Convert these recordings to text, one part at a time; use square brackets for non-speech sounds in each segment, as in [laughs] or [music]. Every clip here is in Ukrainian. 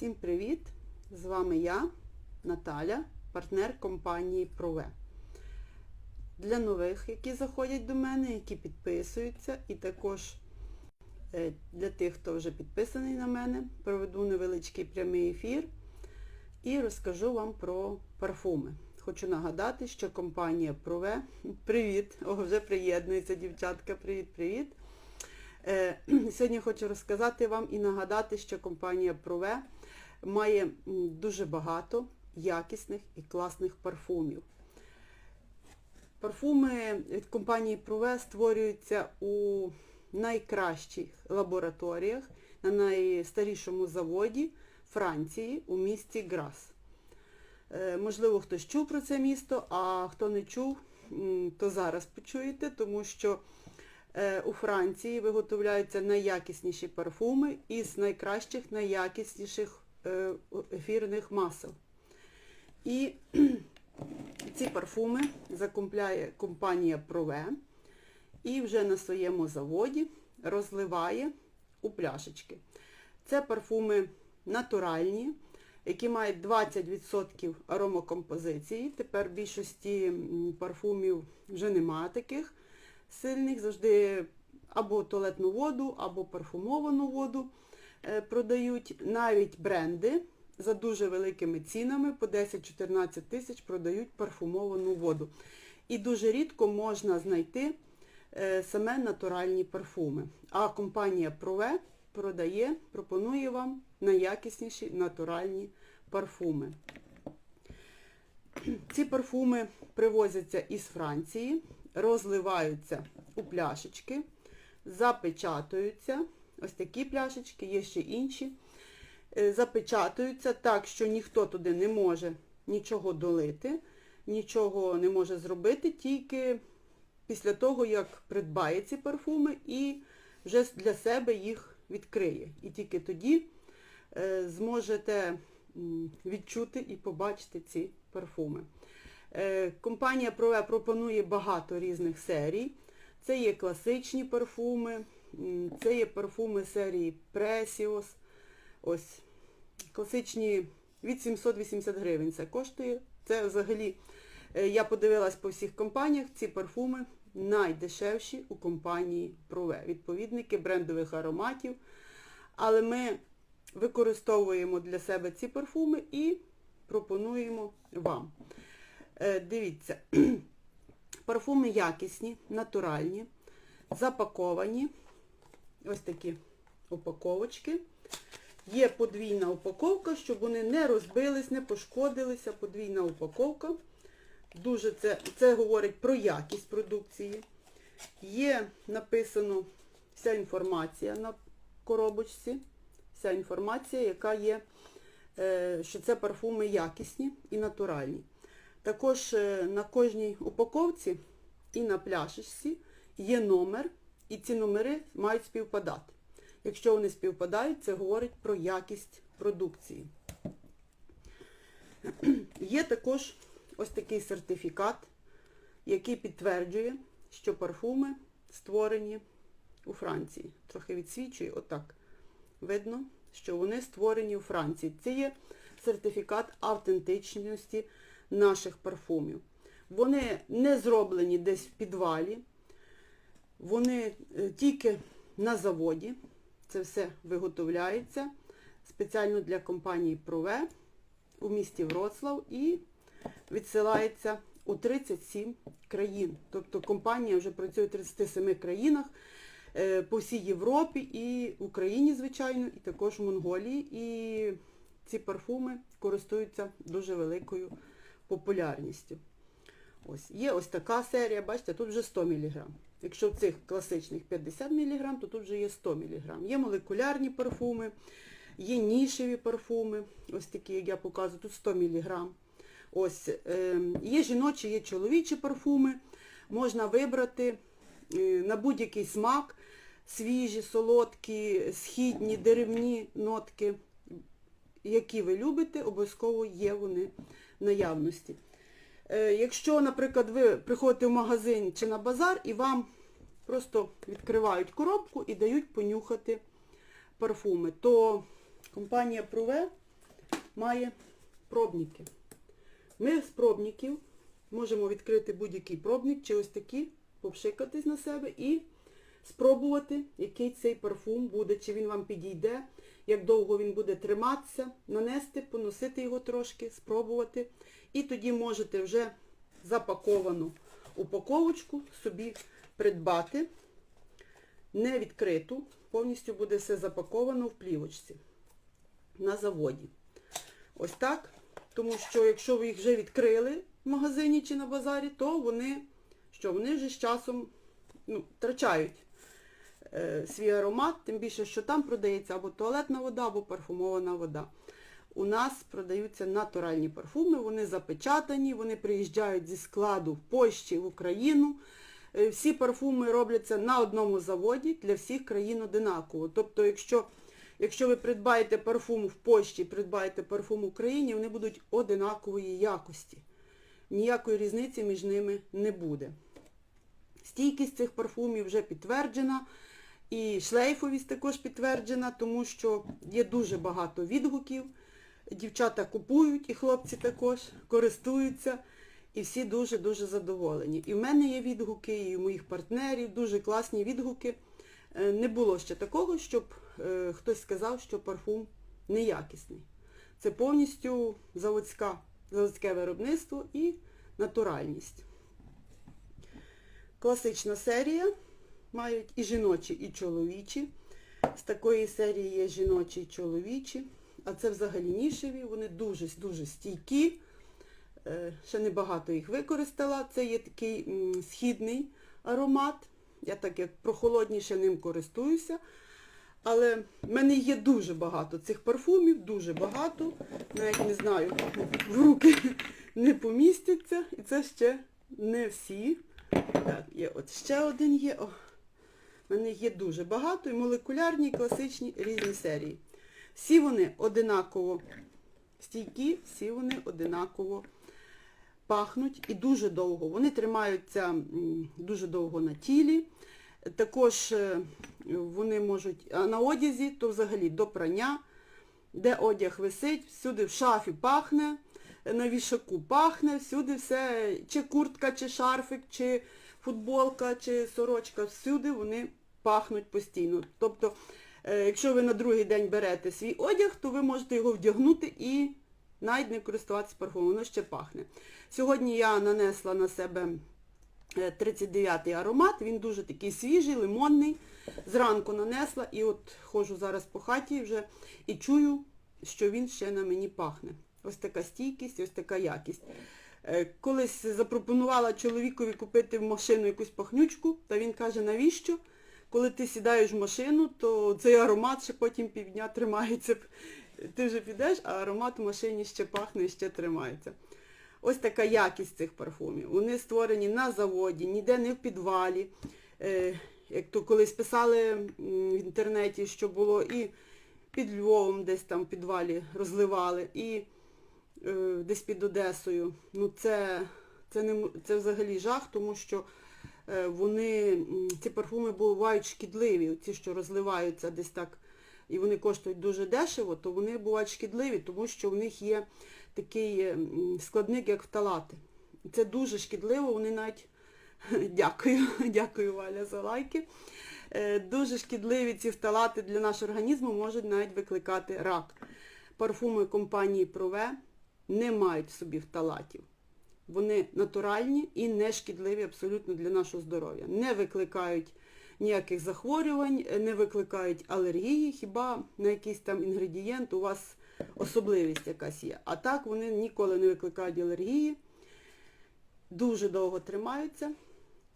Всім привіт! З вами я, Наталя, партнер компанії Прове. Для нових, які заходять до мене, які підписуються, і також е, для тих, хто вже підписаний на мене, проведу невеличкий прямий ефір і розкажу вам про парфуми. Хочу нагадати, що компанія Прове, [laughs] привіт, о, вже приєднується дівчатка, привіт-привіт. Е, [clears throat] Сьогодні хочу розказати вам і нагадати, що компанія Прове має дуже багато якісних і класних парфумів. Парфуми від компанії Прове створюються у найкращих лабораторіях на найстарішому заводі Франції у місті Грас. Е, Можливо, хтось чув про це місто, а хто не чув, то зараз почуєте, тому що е, у Франції виготовляються найякісніші парфуми із найкращих, найякісніших ефірних масел. І [clears throat] ці парфуми закупляє компанія Прове і вже на своєму заводі розливає у пляшечки. Це парфуми натуральні, які мають 20% аромакомпозиції. Тепер в більшості парфумів вже немає таких сильних, завжди або туалетну воду, або парфумовану воду е, продають. Навіть бренди за дуже великими цінами, по 10-14 тисяч продають парфумовану воду. І дуже рідко можна знайти е, саме натуральні парфуми. А компанія Прове продає, пропонує вам найякісніші натуральні парфуми. Ці парфуми привозяться із Франції, розливаються у пляшечки, запечатуються. Ось такі пляшечки, є ще інші. Е, Запечатуються так, що ніхто туди не може нічого долити, нічого не може зробити, тільки після того, як придбає ці парфуми і вже для себе їх відкриє. І тільки тоді е, зможете відчути і побачити ці парфуми. Е, Компанія Прове пропонує багато різних серій. Це є класичні парфуми, це є парфуми серії Precious. Ось класичні від 780 гривень це коштує. Це взагалі, е, я подивилась по всіх компаніях, ці парфуми найдешевші у компанії Прове. Відповідники брендових ароматів. Але ми використовуємо для себе ці парфуми і пропонуємо вам. Е, Дивіться, [clears throat] парфуми якісні, натуральні, запаковані. Ось такі упаковочки. Є подвійна упаковка, щоб вони не розбились, не пошкодилися. Подвійна упаковка. Дуже це, це говорить про якість продукції. Є написано вся інформація на коробочці, вся інформація, яка є, е, що це парфуми якісні і натуральні. Також е, на кожній упаковці і на пляшечці є номер, і ці номери мають співпадати. Якщо вони співпадають, це говорить про якість продукції. [clears throat] Є також ось такий сертифікат, який підтверджує, що парфуми створені у Франції. Трохи відсвічує, отак. Видно, що вони створені у Франції. Це є сертифікат автентичності наших парфумів. Вони не зроблені десь в підвалі, вони е, тільки на заводі. Це все виготовляється спеціально для компанії Прове у місті Вроцлав і відсилається у 37 країн. Тобто компанія вже працює в 37 країнах е, по всій Європі і Україні, звичайно, і також в Монголії. І ці парфуми користуються дуже великою популярністю. Ось, Є ось така серія, бачите, тут вже 100 мг. Якщо в цих класичних 50 мг, то тут вже є 100 мг. Є молекулярні парфуми, є нішеві парфуми, ось такі, як я показую, тут 100 мг. Ось, е, є жіночі, є чоловічі парфуми. Можна вибрати е, на будь-який смак, свіжі, солодкі, східні, деревні нотки, які ви любите, обов'язково є вони наявності. Е, Якщо, наприклад, ви приходите в магазин чи на базар і вам просто відкривають коробку і дають понюхати парфуми, то компанія Прове має пробники. Ми з пробників можемо відкрити будь-який пробник, чи ось такі, попшикатись на себе і спробувати, який цей парфум буде, чи він вам підійде, як довго він буде триматися, нанести, поносити його трошки, спробувати. І тоді можете вже запаковану упаковочку собі придбати, не відкриту, повністю буде все запаковано в плівочці на заводі. Ось так. Тому що якщо ви їх вже відкрили в магазині чи на базарі, то вони, що вони вже з часом ну, втрачають свій аромат, тим більше, що там продається або туалетна вода, або парфумована вода. У нас продаються натуральні парфуми, вони запечатані, вони приїжджають зі складу в Польщі в Україну. Е, Всі парфуми робляться на одному заводі для всіх країн одинаково. Тобто, якщо, якщо ви придбаєте парфум в Польщі, придбаєте парфум в Україні, вони будуть одинакової якості. Ніякої різниці між ними не буде. Стійкість цих парфумів вже підтверджена. І шлейфовість також підтверджена, тому що є дуже багато відгуків. Дівчата купують, і хлопці також користуються. І всі дуже-дуже задоволені. І в мене є відгуки, і у моїх партнерів дуже класні відгуки. Е, Не було ще такого, щоб е, хтось сказав, що парфум неякісний. Це повністю заводська, заводське виробництво і натуральність. Класична серія. Мають і жіночі, і чоловічі. З такої серії є жіночі і чоловічі. А це взагалі нішеві, вони дуже-дуже стійкі. Е, Ще небагато їх використала. Це є такий східний аромат. Я так як прохолодніше ним користуюся. Але в мене є дуже багато цих парфумів, дуже багато. Навіть не знаю, в руки [laughs] не помістяться. І це ще не всі. Так, є от ще один є. О, в мене є дуже багато. І молекулярні, і класичні різні серії. Всі вони одинаково стійкі, всі вони одинаково пахнуть і дуже довго. Вони тримаються дуже довго на тілі. Також е, вони можуть, а на одязі, то взагалі до прання, де одяг висить, всюди в шафі пахне, на вішаку пахне, всюди все, чи куртка, чи шарфик, чи футболка, чи сорочка, всюди вони пахнуть постійно. Тобто, е, якщо ви на другий день берете свій одяг, то ви можете його вдягнути і навіть не користуватися парфумом, воно ще пахне. Сьогодні я нанесла на себе е, 39-й аромат, він дуже такий свіжий, лимонний. Зранку нанесла і от ходжу зараз по хаті вже і чую, що він ще на мені пахне. Ось така стійкість, ось така якість. Е, Колись запропонувала чоловікові купити в машину якусь пахнючку, та він каже, навіщо? Коли ти сідаєш в машину, то цей аромат ще потім півдня тримається. Ти вже підеш, а аромат в машині ще пахне і ще тримається. Ось така якість цих парфумів. Вони створені на заводі, ніде не в підвалі. Е, Як то колись писали в інтернеті, що було і під Львовом десь там в підвалі розливали, і е, десь під Одесою. Ну це, це, не, це взагалі жах, тому що вони, ці парфуми бувають шкідливі, ці, що розливаються десь так, і вони коштують дуже дешево, то вони бувають шкідливі, тому що в них є такий е, складник, як фталати. Це дуже шкідливо, вони навіть [laughs] дякую, [laughs] дякую Валя за лайки. Е, Дуже шкідливі ці фталати для нашого організму можуть навіть викликати рак. Парфуми компанії Прове не мають в собі фталатів. Вони натуральні і не шкідливі абсолютно для нашого здоров'я. Не викликають ніяких захворювань, не викликають алергії, хіба на якийсь там інгредієнт у вас особливість якась є. А так вони ніколи не викликають алергії, дуже довго тримаються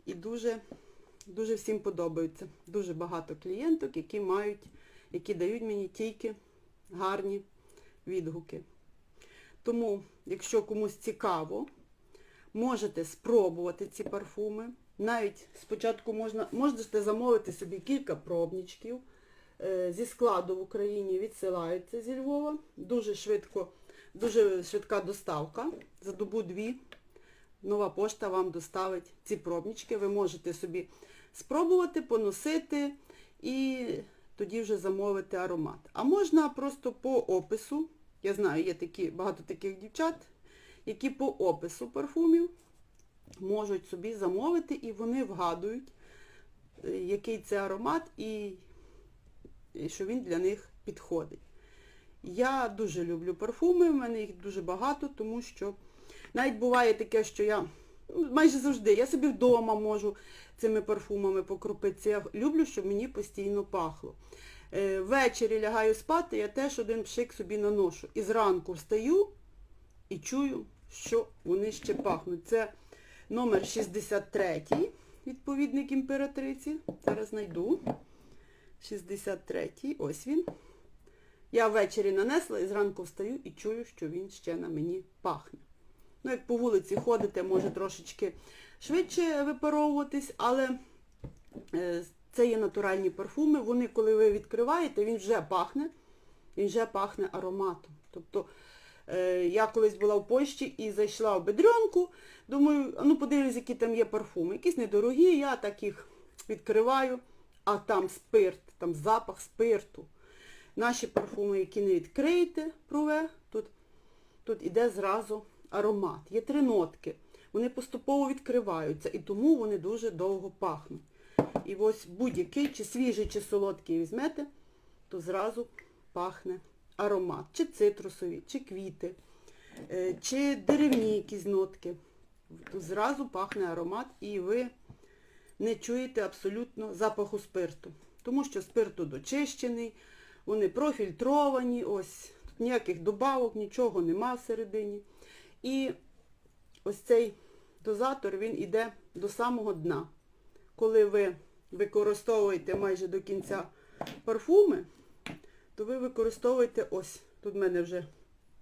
і дуже, дуже всім подобаються. Дуже багато клієнток, які мають, які дають мені тільки гарні відгуки. Тому, якщо комусь цікаво, можете спробувати ці парфуми. Навіть спочатку можна, можете замовити собі кілька пробничків. Е, Зі складу в Україні відсилаються зі Львова. Дуже швидко, дуже швидка доставка. За добу-дві нова пошта вам доставить ці пробнички. Ви можете собі спробувати, поносити і тоді вже замовити аромат. А можна просто по опису Я знаю, є такі, багато таких дівчат, які по опису парфумів можуть собі замовити і вони вгадують, е, який це аромат і, що він для них підходить. Я дуже люблю парфуми, в мене їх дуже багато, тому що навіть буває таке, що я ну, майже завжди, я собі вдома можу цими парфумами покропитися. Я люблю, щоб мені постійно пахло. Е, Ввечері лягаю спати, я теж один пшик собі наношу. І зранку встаю і чую, що вони ще пахнуть. Це номер 63, відповідник імператриці. Зараз знайду. 63, ось він. Я ввечері нанесла і зранку встаю і чую, що він ще на мені пахне. Ну, як по вулиці ходите, може трошечки швидше випаровуватись, але е, це є натуральні парфуми. Вони, коли ви відкриваєте, він вже пахне, він вже пахне ароматом. Тобто я колись була в Польщі і зайшла в бедренку, думаю, ну подивлюсь, які там є парфуми. Якісь недорогі, я так їх відкриваю, а там спирт, там запах спирту. Наші парфуми, які не відкриєте, прове, тут, тут іде зразу аромат. Є три нотки. Вони поступово відкриваються і тому вони дуже довго пахнуть. І ось будь-який, чи свіжий, чи солодкий візьмете, то зразу пахне аромат. Чи цитрусові, чи квіти, е, чи деревні якісь нотки. Зразу пахне аромат і ви не чуєте абсолютно запаху спирту. Тому що спирту дочищений, вони профільтровані, ось тут ніяких добавок, нічого нема всередині. І ось цей дозатор, він іде до самого дна. Коли ви використовуєте майже до кінця парфуми, то ви використовуєте ось, тут в мене вже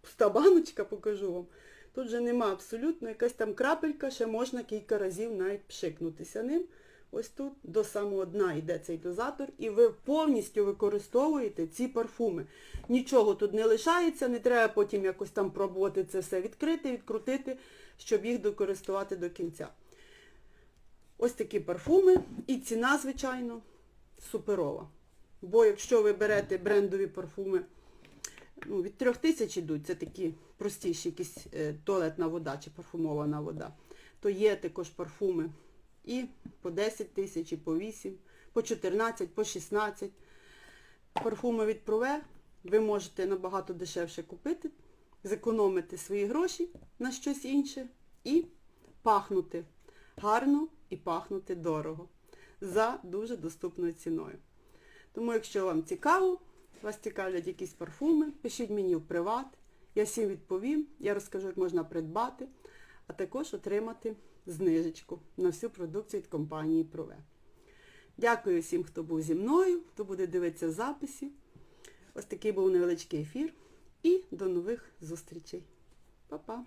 пуста баночка, покажу вам. Тут вже нема абсолютно, якась там крапелька, ще можна кілька разів навіть пшикнутися ним. Ось тут до самого дна йде цей дозатор, і ви повністю використовуєте ці парфуми. Нічого тут не лишається, не треба потім якось там пробувати це все відкрити, відкрутити, щоб їх докористувати до кінця. Ось такі парфуми. І ціна, звичайно, суперова. Бо якщо ви берете брендові парфуми, ну, від трьох тисяч йдуть, це такі простіші, якісь е, туалетна вода чи парфумована вода, то є також парфуми і по 10 тисяч, і по 8, по 14, по 16. Парфуми від Прове ви можете набагато дешевше купити, зекономити свої гроші на щось інше і пахнути гарно і пахнути дорого за дуже доступною ціною. Тому, якщо вам цікаво, вас цікавлять якісь парфуми, пишіть мені в приват, я всім відповім, я розкажу, як можна придбати, а також отримати знижечку на всю продукцію від компанії Прове. Дякую всім, хто був зі мною, хто буде дивитися записі. Ось такий був невеличкий ефір. І до нових зустрічей. Па-па!